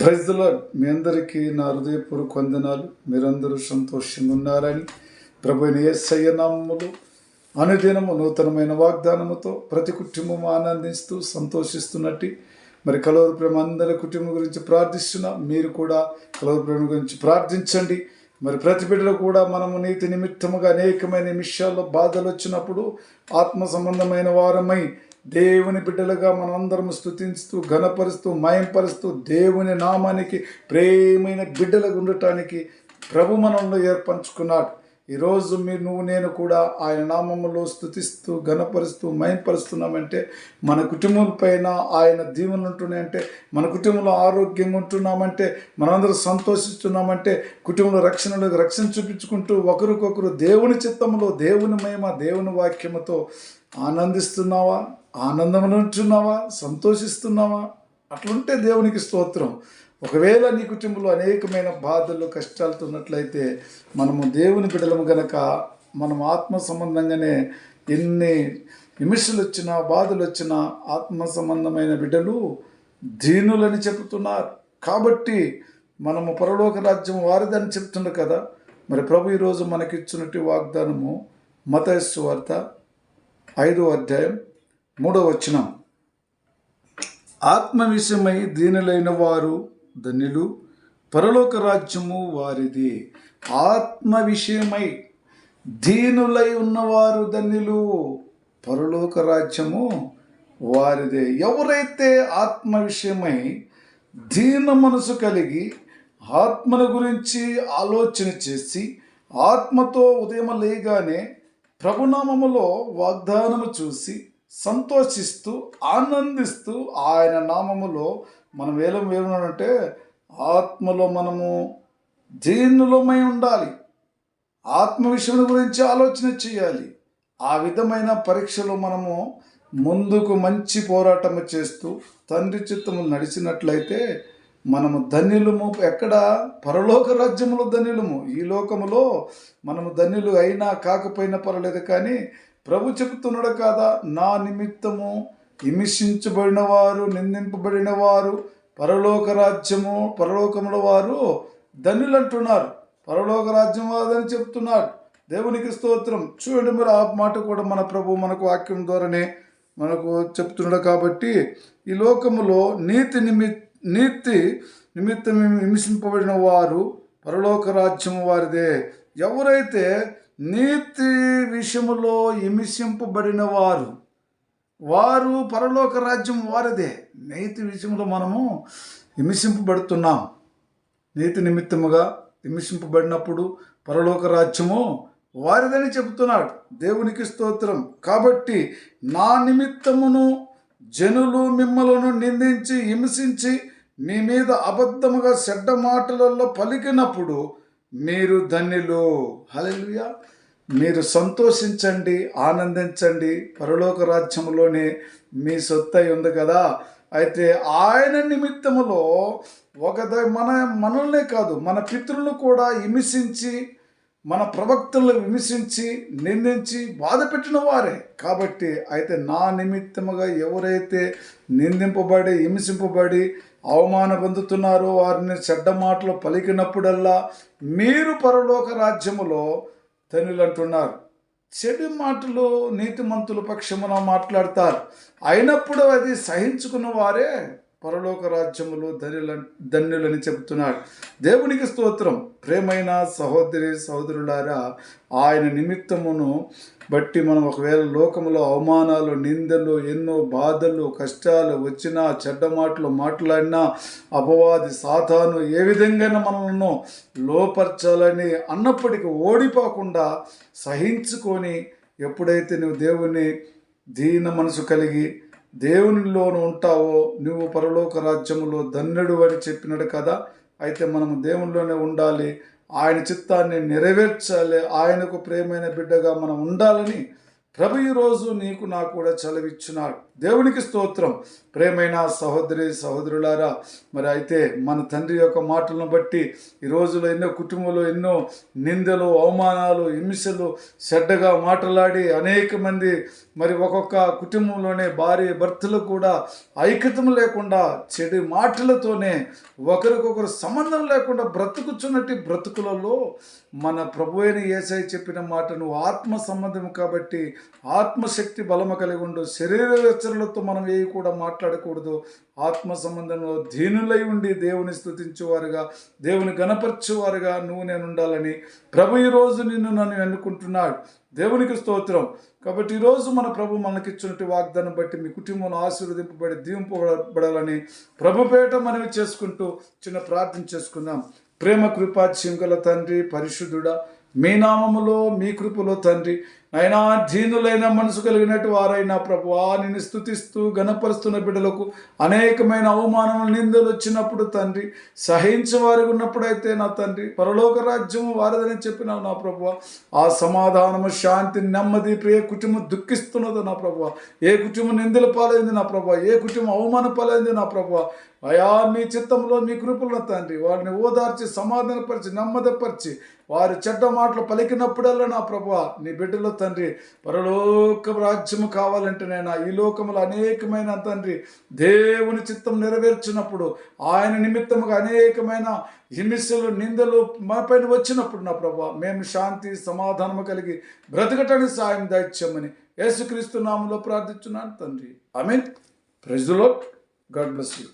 ప్రజల మీ అందరికీ నా హృదయపూర్వక వందనాలు. మీరందరూ సంతోషంగా ఉన్నారని ప్రభుని ఏసయ్య నామములు అనుదినము నూతనమైన వాగ్దానముతో ప్రతి కుటుంబం ఆనందిస్తూ సంతోషిస్తున్నట్టు మరి కలవరు ప్రేమ అందరి కుటుంబం గురించి ప్రార్థిస్తున్నా. మీరు కూడా కలవరు ప్రేమ గురించి ప్రార్థించండి. మరి ప్రతి బిడ్డలు కూడా మనము నీతి నిమిత్తముగా అనేకమైన విషయాల్లో బాధలు వచ్చినప్పుడు ఆత్మ సంబంధమైన వారమై దేవుని బిడ్డలుగా మనందరం స్థుతిస్తూ ఘనపరుస్తూ మయంపరుస్తూ దేవుని నామానికి ప్రేమైన బిడ్డలుగా ఉండటానికి ప్రభు మనల్ని ఏర్పంచుకున్నాడు. ఈరోజు మీరు నువ్వు నేను కూడా ఆయన నామములో స్థుతిస్తూ ఘనపరుస్తూ మయంపరుస్తున్నామంటే మన కుటుంబం పైన ఆయన దీవెనలు ఉంటున్నాయంటే మన కుటుంబంలో ఆరోగ్యంగా ఉంటున్నామంటే మనందరూ సంతోషిస్తున్నామంటే కుటుంబంలో రక్షణలో రక్షణ చూపించుకుంటూ ఒకరికొకరు దేవుని చిత్తంలో దేవుని మహిమ దేవుని వాక్యముతో ఆనందిస్తున్నావా? ఆనందంలో ఉంటున్నావా? సంతోషిస్తున్నావా? అట్లుంటే దేవునికి స్తోత్రం. ఒకవేళ నీ కుటుంబంలో అనేకమైన బాధలు కష్టాలతో ఉన్నట్లయితే మనము దేవుని బిడలము గనక మనం ఆత్మ సంబంధంగానే ఎన్ని నిమిషాలు వచ్చినా బాధలు వచ్చినా ఆత్మ సంబంధమైన బిడ్డలు దీనులని చెబుతున్నారు. కాబట్టి మనము పరలోక రాజ్యం వారిదని చెప్తుండ కదా. మరి ప్రభు ఈరోజు మనకిచ్చినట్టు వాగ్దానము మతయస్సు వార్త ఐదో అధ్యాయం మూడో వచనం. ఆత్మ విషయమై దీనులైన వారు ధన్యులు. పరలోక రాజ్యము వారిది. ఆత్మ విషయమై దీనులై ఉన్నవారు ధన్యులు. పరలోక రాజ్యము వారిదే. ఎవరైతే ఆత్మ విషయమై దీన మనసు కలిగి ఆత్మను గురించి ఆలోచన చేసి ఆత్మతో ఉదయం లేగానే ప్రభునామములో వాగ్దానము చూసి సంతోషిస్తూ ఆనందిస్తూ ఆయన నామములో మనం వేలం వేరునంటే ఆత్మలో మనము దీనులమై ఉండాలి. ఆత్మ విషయం గురించి ఆలోచన చేయాలి. ఆ విధమైన పరీక్షలో మనము ముందుకు మంచి పోరాటము చేస్తూ తండ్రి చిత్తము నడిచినట్లయితే మనము ధన్యులము. ఎక్కడ? పరలోక రాజ్యములో ధన్యులము. ఈ లోకములో మనము ధన్యులు అయినా కాకపోయినా పర్వాలేదు కానీ ప్రభు చెబుతున్నాడు కాదా నా నిమిత్తము హిమిషించబడిన వారు నిందింపబడిన వారు పరలోక రాజ్యము పరలోకముల వారు ధనులు అంటున్నారు. పరలోక రాజ్యం వాదని చెప్తున్నారు దేవునికి స్తోత్రం. చూడండి మరి ఆ మాట కూడా మన ప్రభు మనకు వాక్యం ద్వారానే మనకు చెప్తున్నాడు కాబట్టి ఈ లోకములో నీతి నిమి నీతి నిమిత్తం హింసింపబడిన వారు పరలోక రాజ్యం వారిదే. ఎవరైతే నీతి విషయములో హిమిసింపబడిన వారు వారు పరలోక రాజ్యం వారిదే. నీతి విషయంలో మనము హిమిసింపబడుతున్నాం నీతి నిమిత్తముగా హిమిసింపబడినప్పుడు పరలోక రాజ్యము వారిదని చెబుతున్నాడు. దేవునికి స్తోత్రం. కాబట్టి నా నిమిత్తమును జనులు మిమ్మలను నిందించి హింసించి మీ మీద అబద్ధముగా చెడ్డ మాటలలో పలికినప్పుడు మీరు ధన్యులు. హల్లెలూయా. మీరు సంతోషించండి ఆనందించండి. పరలోక రాజ్యములోనే మీ సొత్తై ఉంది కదా. అయితే ఆయన నిమిత్తములో ఒక మన మనల్నే కాదు మన పితృలను కూడా హింసించి మన ప్రవక్తలను విమర్శించి నిందించి బాధ పెట్టిన వారే. కాబట్టి అయితే నా నిమిత్తముగా ఎవరైతే నిందింపబడి హింసింపబడి అవమాన పొందుతున్నారో వారిని చెడ్డ మాటలు పలికినప్పుడల్లా మీరు పరలోక రాజ్యములో ధనులు అంటున్నారు చెడు మాటలు నీతిమంతుల పక్షమున మాట్లాడతారు. అయినప్పుడు అది సహించుకున్న వారే పరలోక రాజ్యములు ధనుల ధన్యులని చెబుతున్నాడు. దేవునికి స్తోత్రం. ప్రేమైన సహోదరి సహోదరులారా ఆయన నిమిత్తమును బట్టి మనం ఒకవేళ లోకములో అవమానాలు నిందలు ఎన్నో బాధలు కష్టాలు వచ్చినా చెడ్డ మాటలు మాట్లాడినా అపవాది సాతాను ఏ విధంగా మనల్ని లోపరచాలని అన్నప్పటికీ ఓడిపోకుండా సహించుకొని ఎప్పుడైతే నువ్వు దేవుని దీన మనసు కలిగి దేవునిలోను ఉంటావో నువ్వు పరలోక రాజ్యములో ధన్యుడు అని చెప్పినాడు కదా. అయితే మనము దేవునిలోనే ఉండాలి. ఆయన చిత్తాన్ని నెరవేర్చాలి. ఆయనకు ప్రేమైన బిడ్డగా మనం ఉండాలని ప్రభు ఈరోజు నీకు నాకు కూడా చలవిచ్చున్నాడు. దేవునికి స్తోత్రం. ప్రేమైన సహోదరి సహోదరులారా మరి అయితే మన తండ్రి యొక్క మాటలను బట్టి ఈ రోజులో ఎన్నో కుటుంబంలో ఎన్నో నిందలు అవమానాలు హింసలు చెడ్డగా మాటలాడి అనేక మంది మరి ఒక్కొక్క కుటుంబంలోనే భార్య భర్తలు కూడా ఐక్యతం లేకుండా చెడు మాటలతోనే ఒకరికొకరు సంబంధం లేకుండా బ్రతుకుచున్నట్టు బ్రతుకులలో మన ప్రభు అయిన ఏసై చెప్పిన మాట నువ్వు ఆత్మ సంబంధం కాబట్టి ఆత్మశక్తి బలము కలిగి ఉండు. శరీర రచనలతో మనం ఏవి కూడా మాట్లాడకూడదు. ఆత్మ సంబంధంలో దీనులై ఉండి దేవుని స్థుతించేవారుగా దేవుని గణపరచేవారుగా నువ్వు నేను ఉండాలని ప్రభు ఈరోజు నిన్ను నన్ను ఎన్నుకుంటున్నాడు. దేవునికి స్తోత్రం. కాబట్టి ఈరోజు మన ప్రభు మనకిచ్చినట్టు వాగ్దానం బట్టి మీ కుటుంబంలో ఆశీర్వదింపబడి దీవింపబడాలని ప్రభుపేట మనవి చేసుకుంటూ చిన్న ప్రార్థన చేసుకుందాం. ప్రేమ కృపా చింకల తండ్రి పరిశుద్ధుడా మీ నామములో మీ కృపలో తండ్రి అయినా దీనులైన మనసు కలిగినట్టు వారైనా ప్రభు నిన్ను స్థుతిస్తూ గణపరుస్తున్న బిడ్డలకు అనేకమైన అవమానములు నిందలు వచ్చినప్పుడు తండ్రి సహించేవారు ఉన్నప్పుడైతే నా తండ్రి పరలోక రాజ్యము వారదని చెప్పినావు నా ప్రభు ఆ సమాధానము శాంతి నెమ్మది ప్రియ కుటుంబం దుఃఖిస్తున్నది నా ప్రభు ఏ కుటుంబం నిందల పాలైంది నా ప్రభు ఏ కుటుంబం అవమాన పాలైంది నా ప్రభు అయా మీ చిత్తంలో మీ కృపలను తండ్రి వారిని ఓదార్చి సమాధానపరిచి నెమ్మదపరిచి వారి చెడ్డ మాటలు పలికినప్పుడల్లా నా ప్రభు నీ బిడ్డలో తండ్రి పరలోక రాజ్యము కావాలంటే నేను ఈ లోకములో అనేకమైన తండ్రి దేవుని చిత్తం నెరవేర్చినప్పుడు ఆయన నిమిత్తముగా అనేకమైన హిమిస్సులు నిందలు మా పైన వచ్చినప్పుడు నా ప్రభు మేము శాంతి సమాధానము కలిగి బ్రతకటానికి సాయం దాయిచ్చామని యేసుక్రీస్తు నామంలో ప్రార్థిస్తున్నాను తండ్రి. ఐ మీన్ ప్రెజులో గాడ్ బ్లెస్ యూ.